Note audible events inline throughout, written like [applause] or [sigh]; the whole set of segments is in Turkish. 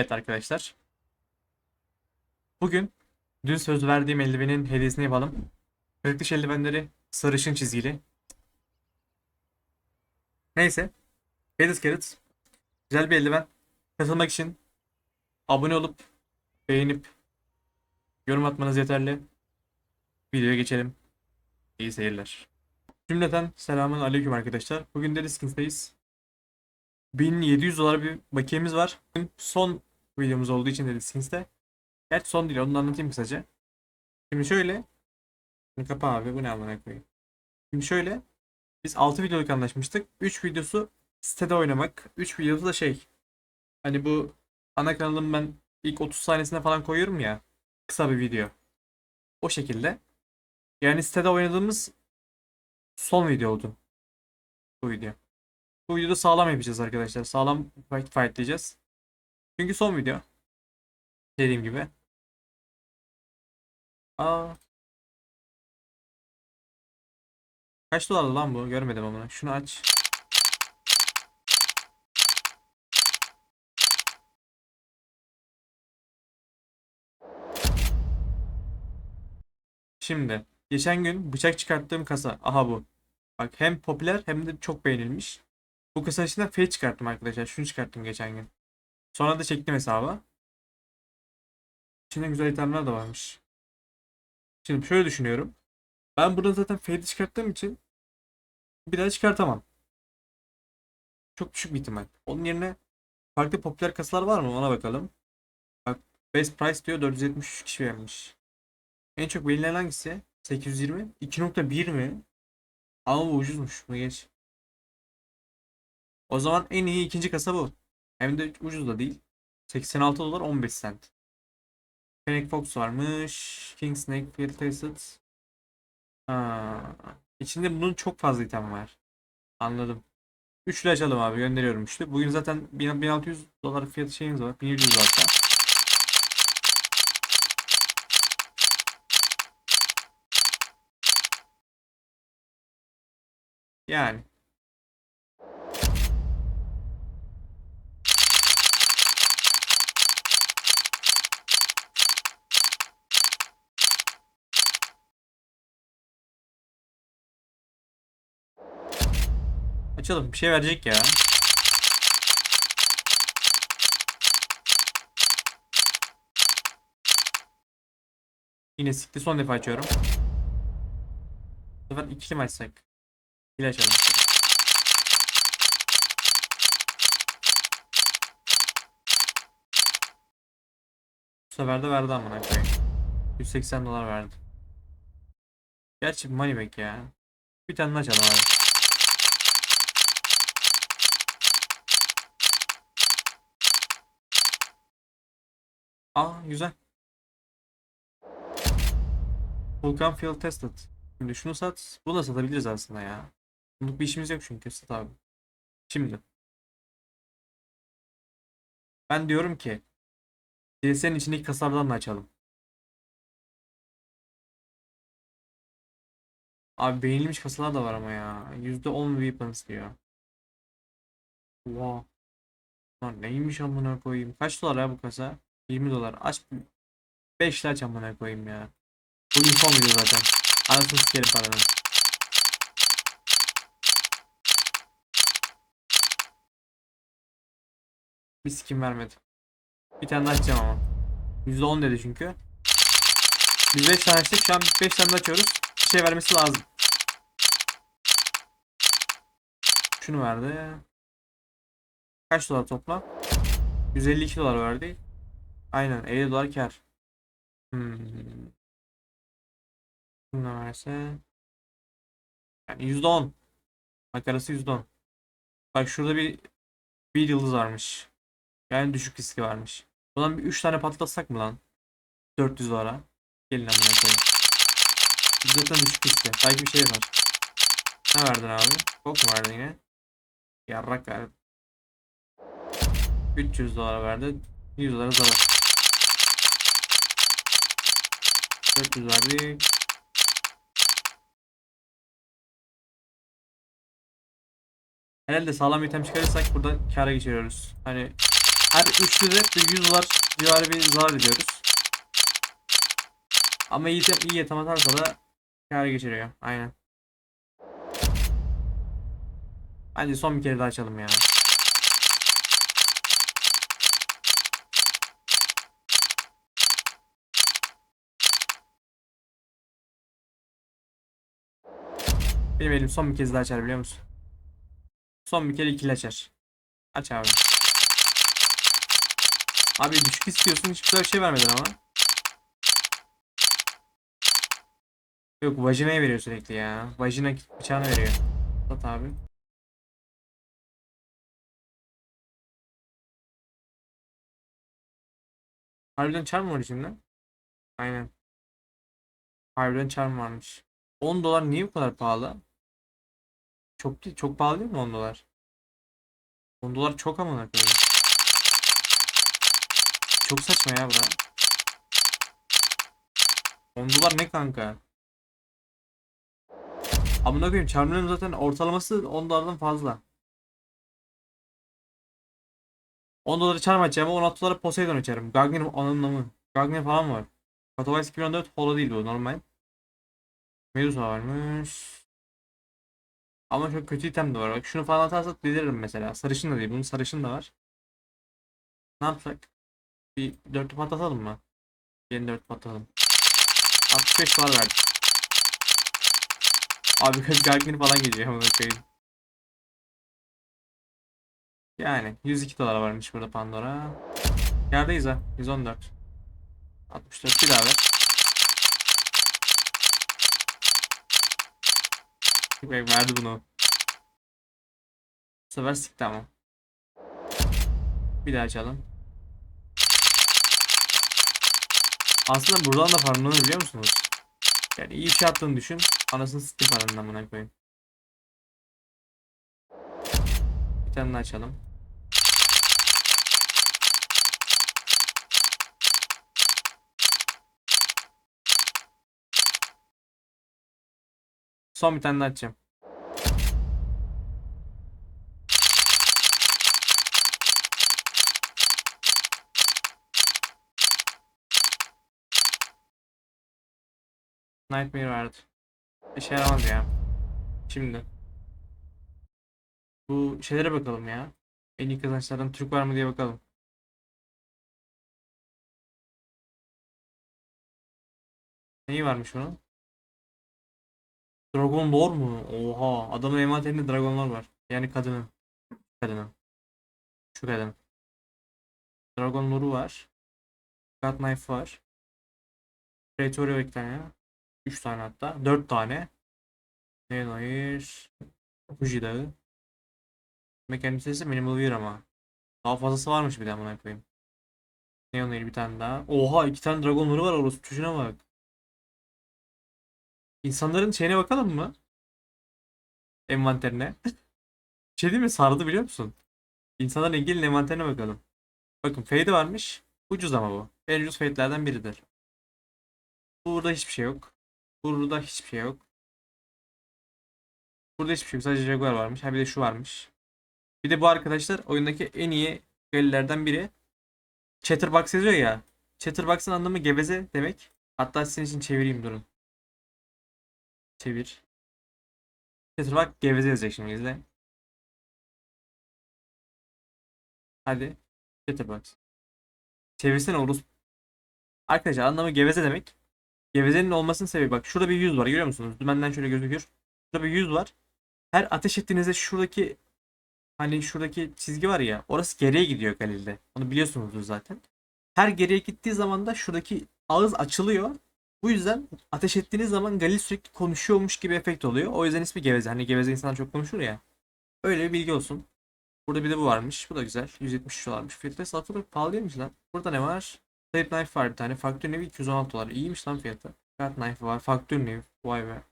Evet arkadaşlar. Bugün dün söz verdiğim eldivenin hediyesini yapalım. Kırık eldivenleri sarışın çizgili. Neyse. Fedis Carrot. Güzel bir eldiven. Katılmak için abone olup beğenip yorum atmanız yeterli. Videoya geçelim. İyi seyirler. Cümleten selamun aleyküm arkadaşlar. Bugün de Riskins'teyiz. 1700 dolar bir bakiyemiz var. Son videomuz olduğu için de Riskins'te. Gerçi son değil onu da anlatayım kısaca. Şimdi şöyle. Şimdi kapa abi bu ne amına koyayım. Şimdi şöyle. Biz 6 videoluk anlaşmıştık. 3 videosu sitede oynamak. 3 videosu da şey. Hani bu ana kanalım ben ilk 30 saniyesine falan koyuyorum ya. Kısa bir video. O şekilde. Yani sitede oynadığımız son video oldu. Bu video. Bu videoda sağlam yapacağız arkadaşlar. Sağlam fight fightlayacağız. Çünkü son video. Dediğim gibi. Aa. Kaç dolar lan bu? Görmedim ama. Şunu aç. Şimdi geçen gün bıçak çıkarttığım kasa. Aha bu. Bak hem popüler hem de çok beğenilmiş. Bu kasanın içinden F çıkarttım arkadaşlar. Şunu çıkarttım geçen gün. Sonra da çektim hesaba. İçinde güzel itemler de varmış. Şimdi şöyle düşünüyorum. Ben buradan zaten F'yi çıkarttığım için bir daha çıkartamam. Çok düşük bir ihtimal. Onun yerine farklı popüler kasalar var mı? Ona bakalım. Bak Best Price diyor 473 kişi vermiş. En çok beğenilen hangisi? 820. 2.1 mi? Ama bu ucuzmuş. Bunu geç. O zaman en iyi ikinci kasa bu. Hem de ucuz da değil. 86 dolar 15 cent. Fennec Fox varmış. King Snake Field Tasted. İçinde bunun çok fazla item var. Anladım. Üçlü açalım abi gönderiyorum üçlü. Bugün zaten 1600 dolar fiyatı şeyimiz var. 1700 hatta. Yani. Açalım. Bir şey verecek ya. Yine sikti. Son defa açıyorum. Bu sefer ikili mi açsak? İkili açalım. Bu sefer de verdi amına koyayım. 180 dolar verdi. Gerçi money back ya. Bir tane açalım abi. Aa güzel. Vulkan Field Tested. Şimdi şunu sat. Bunu da satabiliriz aslında ya. Bunluk bir işimiz yok çünkü sat abi. Şimdi. Ben diyorum ki CS'nin içindeki kasalardan da açalım. Abi beğenilmiş kasalar da var ama ya. %10 weapons diyor. Wow. Lan neymiş amına koyayım. Kaç dolar ya bu kasa? 20 dolar. Aç 5 aç amına koyayım ya. Bugün son video zaten. Anasını sikerim paranın. Bir skin vermedi. Bir tane daha açacağım ama. %10 dedi çünkü. Biz 5 tane açtık. Şu an 5 tane açıyoruz. Bir şey vermesi lazım. Şunu verdi. Kaç dolar toplam? 152 dolar verdi. Aynen 50 dolar kar. Hmm. Ne verse? Yani %10. Makarası %10. Bak şurada bir bir yıldız varmış. Yani düşük riski varmış. Buradan bir 3 tane patlatsak mı lan? 400 dolara. Gelin amına koyayım. Zaten düşük riski. Belki bir şey var. Ne verdin abi? Çok mu verdin yine? Yarrak verdi. 300 dolar verdi. 100 dolara zarar. 400 verdi. Herhalde sağlam item çıkarırsak burada kâra geçiriyoruz. Hani Her üçlü de bir 100 dolar civarı bir zarar ediyoruz. Ama iyi, iyi yetem atarsa da kâr geçiriyor. Aynen. Bence son bir kere daha açalım ya. Benim elim son bir kez daha açar biliyor musun? Son bir kere ikili açar. Aç abi. Abi düşük istiyorsun hiç güzel bir şey vermedin ama. Yok vajinaya veriyor sürekli ya. Vajina bıçağını veriyor. Sat abi. Harbiden charm var içinde. Aynen. Harbiden charm varmış. 10 dolar niye bu kadar pahalı? Çok çok pahalı değil mi 10 dolar? 10 dolar çok amına koyayım. Çok saçma ya bura. 10 dolar ne kanka? Amına koyayım Charmeleon zaten ortalaması 10 dolardan fazla. 10 doları Charm açacağım 16 dolara Poseidon açarım. Gagner anlamı. Gagner falan var. Katowice 2014 holo değil bu normal. Medusa varmış. Ama çok kötü item de var. Bak şunu falan atarsak deliririm mesela. Sarışın da değil. Bunun sarışın da var. Ne yapsak? Bir dörtlü patlatalım mı? Yeni dörtlü patlatalım. 65 dolar verdik. Abi [laughs] kız Gargin falan geliyor amına koyayım. Yani 102 dolar varmış burada Pandora. Yerdeyiz ha. 114. 64 bir daha ver. Bak verdi bunu. Bu sefer sikti ama. Bir daha açalım. Aslında buradan da paranı biliyor musunuz? Yani iyi bir şey attığını düşün. Anasını siktim paranın amına koyayım. Bir tane daha açalım. Son bir tane daha açacağım. Nightmare vardı. İşe yaramaz ya. Şimdi. Bu şeylere bakalım ya. En iyi kazançlardan Türk var mı diye bakalım. Neyi varmış onun? Dragon Lore mu? Oha. Adamın envanterinde Dragon Lore var. Yani kadının. Kadının. Şu kadın. Dragon Lore'u var. God Knife var. Praetoria bir tane. 3 tane hatta. 4 tane. Neynoir. Fuji Dağı. Mekanik sesi minimal bir ama. Daha fazlası varmış bir de amına koyayım. Neonair bir tane daha. Oha iki tane Dragon Lore'u var orası tuşuna bak. İnsanların şeyine bakalım mı? Envanterine. [laughs] şey değil mi? Sardı biliyor musun? İnsanların ilgili envanterine bakalım. Bakın Fade varmış. Ucuz ama bu. En ucuz Fade'lerden biridir. Burada hiçbir şey yok. Burada hiçbir şey yok. Burada hiçbir şey yok. Sadece Jaguar varmış. Ha bir de şu varmış. Bir de bu arkadaşlar oyundaki en iyi galilerden biri. Chatterbox yazıyor ya. Chatterbox'ın anlamı geveze demek. Hatta sizin için çevireyim durun. Çevir. Chatterbox geveze yazacak şimdi izle. Hadi. Chatterbox. Çevirsene Orus. Arkadaşlar anlamı geveze demek. Gevezenin olmasının sebebi bak şurada bir yüz var görüyor musunuz? Dümenden şöyle gözüküyor. Şurada bir yüz var. Her ateş ettiğinizde şuradaki hani şuradaki çizgi var ya orası geriye gidiyor Galil'de. Onu biliyorsunuzdur zaten. Her geriye gittiği zaman da şuradaki ağız açılıyor. Bu yüzden ateş ettiğiniz zaman Galil sürekli konuşuyormuş gibi efekt oluyor. O yüzden ismi geveze. Hani geveze insanlar çok konuşur ya. Öyle bir bilgi olsun. Burada bir de bu varmış. Bu da güzel. 170 dolarmış. Fiyatı satılır. Pahalı değilmiş lan. Burada ne var? Slave Knife var bir tane. Faktör nevi 216 dolar. İyiymiş lan fiyatı. Cut Knife var. Faktör nevi. Vay be.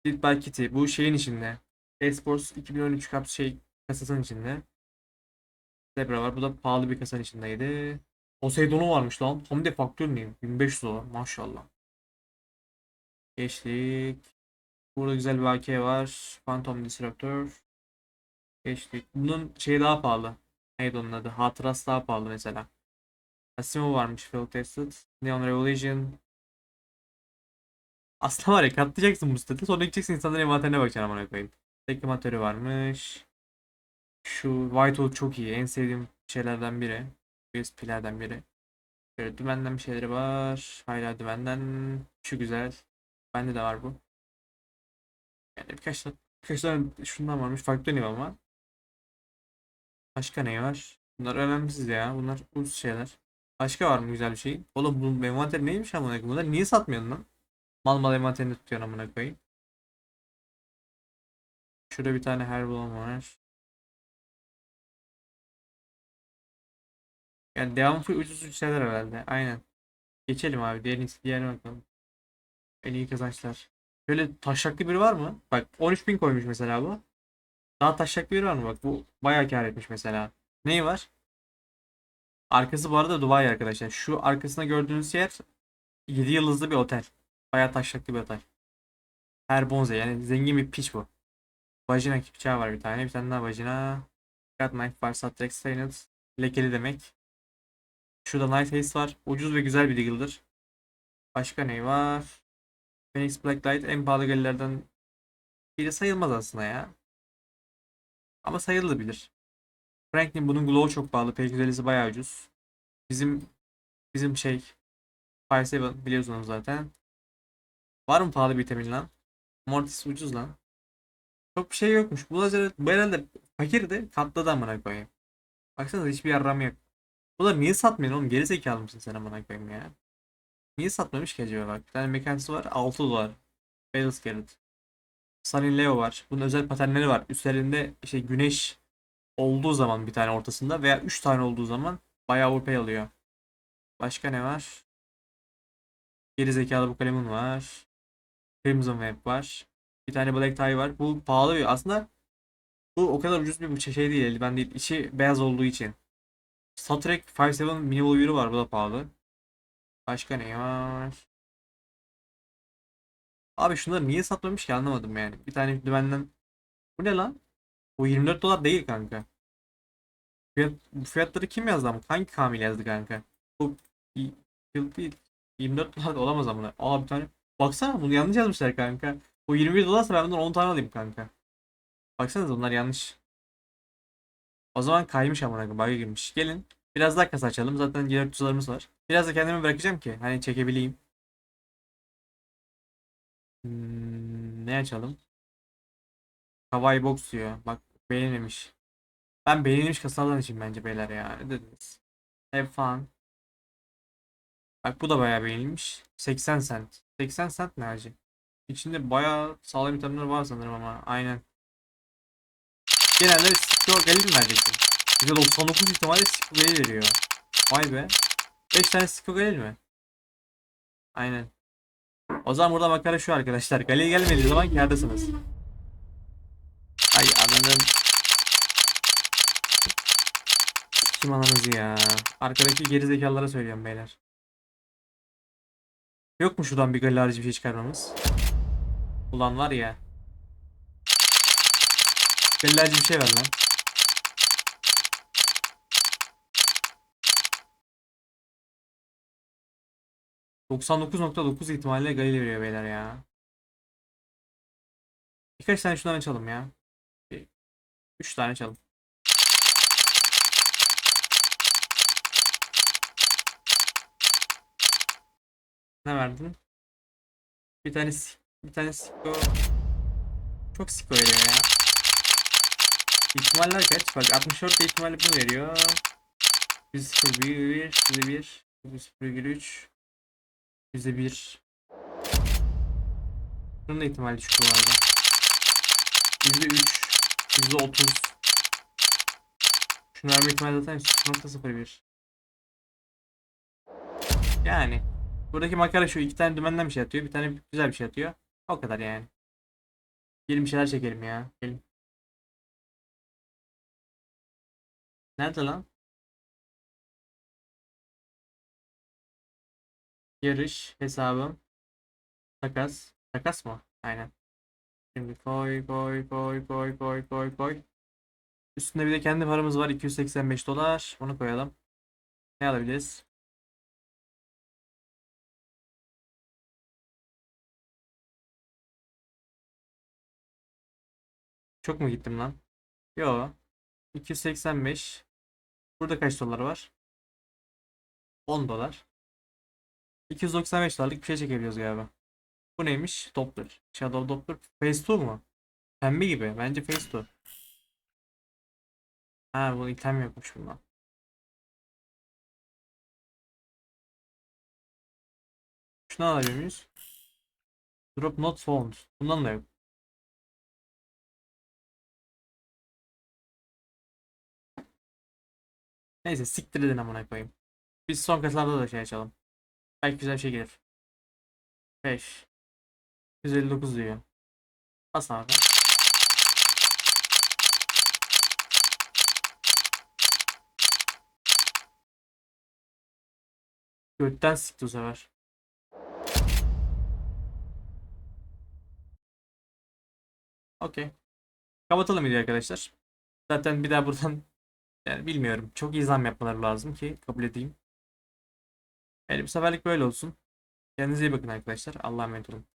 Split by Kitty. Bu şeyin içinde. Esports 2013 Cup şey kasasının içinde. Zebra var. Bu da pahalı bir kasanın içindeydi. Poseidon'u varmış lan. Hem de faktör nevi. 1500 dolar. Maşallah. Geçtik. Burada güzel bir AK var. Phantom Disruptor. Geçtik. Bunun şeyi daha pahalı. Neydi onun adı? Hatırası daha pahalı mesela. Asimov varmış Field Tested. Neon Revolution. Aslında var ya katlayacaksın bu sitede. Sonra gideceksin insanların envanterine bakacaksın amına koyayım. Tek varmış. Şu Whiteout çok iyi. En sevdiğim şeylerden biri. USP'lerden biri. Böyle dümenden bir şeyleri var. Hala dümenden. Şu güzel. Bende de var bu. Yani birkaç tane, birkaç tane şundan varmış. Farklı dönüyor ama. Başka ne var? Bunlar önemsiz ya. Bunlar ucuz şeyler. Başka var mı güzel bir şey? Oğlum bu envanter neymiş amına koyayım? Bunları niye satmıyorsun lan? Mal mal envanterini tutuyorsun amına koyayım. Şurada bir tane herbal var. Yani devam full ucuz şeyler herhalde. Aynen. Geçelim abi. Diğer diğerine bakalım. En iyi kazançlar. Böyle taşaklı biri var mı? Bak 13.000 koymuş mesela bu. Daha taşaklı biri var mı? Bak bu bayağı kar etmiş mesela. Neyi var? Arkası bu arada Dubai arkadaşlar. Şu arkasında gördüğünüz yer 7 yıldızlı bir otel. Bayağı taşaklı bir otel. Her bonze yani zengin bir piç bu. Vajina bıçağı var bir tane. Bir tane daha vajina. God knife var. Satrex stained. Lekeli demek. Şurada Night Haze var. Ucuz ve güzel bir deagle'dır. Başka ne var? Phoenix Blacklight en pahalı galilerden biri sayılmaz aslında ya. Ama sayılabilir. Franklin bunun glow çok pahalı. P250'si bayağı ucuz. Bizim bizim şey 5-7 biliyorsunuz zaten. Var mı pahalı bir vitamin lan? Mortis ucuz lan. Çok bir şey yokmuş. Bu lazer bu herhalde fakirdi. Katladı amına koyayım. Baksana hiçbir yarram yok. Da niye satmıyorsun oğlum? Geri zekalı mısın sen amına koyayım ya? Niye satmamış ki acaba bak. Bir tane mekanisi var 6 dolar. Battle Scarlet. Sunny Leo var. Bunun özel paternleri var. Üstlerinde işte güneş olduğu zaman bir tane ortasında veya 3 tane olduğu zaman bayağı overpay alıyor. Başka ne var? Geri zekalı bu kalemin var. Crimson Web var. Bir tane Black Tie var. Bu pahalı bir aslında bu o kadar ucuz bir şey değil. Ben değil. İçi beyaz olduğu için. Star Trek 5.7 minimal Euro var. Bu da pahalı. Başka ne var? Abi şunları niye satmamış ki anlamadım yani. Bir tane dümenden. Bu ne lan? Bu 24 dolar değil kanka. Fiyat, bu fiyatları kim yazdı ama? Hangi Kamil yazdı kanka? Bu y- yıl değil. 24 dolar olamaz ama. Aa bir tane. Baksana bunu yanlış yazmışlar kanka. Bu 21 dolarsa ben bundan 10 tane alayım kanka. Baksanıza bunlar yanlış. O zaman kaymış amına koyayım. Bug'a girmiş. Gelin. Biraz daha kasa açalım. Zaten diğer tuzalarımız var. Biraz da kendimi bırakacağım ki hani çekebileyim. Hmm, ne açalım? Kawaii Box diyor. Bak beğenilmiş. Ben beğenilmiş kasalardan için bence beyler ya. Ne dediniz? Have fun. Bak bu da bayağı beğenilmiş. 80 cent. 80 cent ne acı? İçinde bayağı sağlam itemler var sanırım ama aynen. Genelde Gelir mi neredeyse? %99 ihtimalle gelir veriyor. Vay be. 5 tane gelir mi? Aynen. O zaman burada makara şu arkadaşlar. Galeye gelmediği zaman kârdasınız. Ay ananın. Kim ananızı ya? Arkadaki gerizekalılara söylüyorum beyler. Yok mu şuradan bir galeri bir şey çıkarmamız? Ulan var ya. Galerici bir şey ver lan. %99.9 ihtimalle Galile veriyor beyler ya. Birkaç tane şundan açalım ya. 3 tane açalım. Ne verdin? Bir tane bir tane siko. Çok siko veriyor ya. İhtimaller kaç? Bak 64 ihtimalle bunu veriyor. 101, 101, 101, %1. Bunun da ihtimali düşük bu arada. %3, %30. Şunu verme ihtimali zaten 0.01. Yani. Buradaki makara şu iki tane dümenden bir şey atıyor. Bir tane güzel bir şey atıyor. O kadar yani. Gelin bir şeyler çekelim ya. Gelin. Nerede lan? Yarış hesabım. Takas. Takas mı? Aynen. Şimdi koy koy koy koy koy koy koy. Üstünde bir de kendi paramız var 285 dolar. Bunu koyalım. Ne alabiliriz? Çok mu gittim lan? Yo. 285. Burada kaç dolar var? 10 dolar. 295 dolarlık bir şey çekebiliyoruz galiba. Bu neymiş? Doppler. Shadow Doppler. Phase 2 mu? Pembe gibi. Bence Phase 2. Ha bu item yokmuş bunda. Şunu alabilir miyiz? Drop not found. Bundan da yok. Neyse siktir edin amına koyayım. Biz son kasalarda da şey açalım. Belki güzel bir şey gelir. 5 159 diyor. Bas abi. Götten sikti bu sefer. Okey. Kapatalım videoyu arkadaşlar. Zaten bir daha buradan yani bilmiyorum. Çok iyi zam yapmaları lazım ki kabul edeyim. Yani bu seferlik böyle olsun. Kendinize iyi bakın arkadaşlar. Allah'a emanet olun.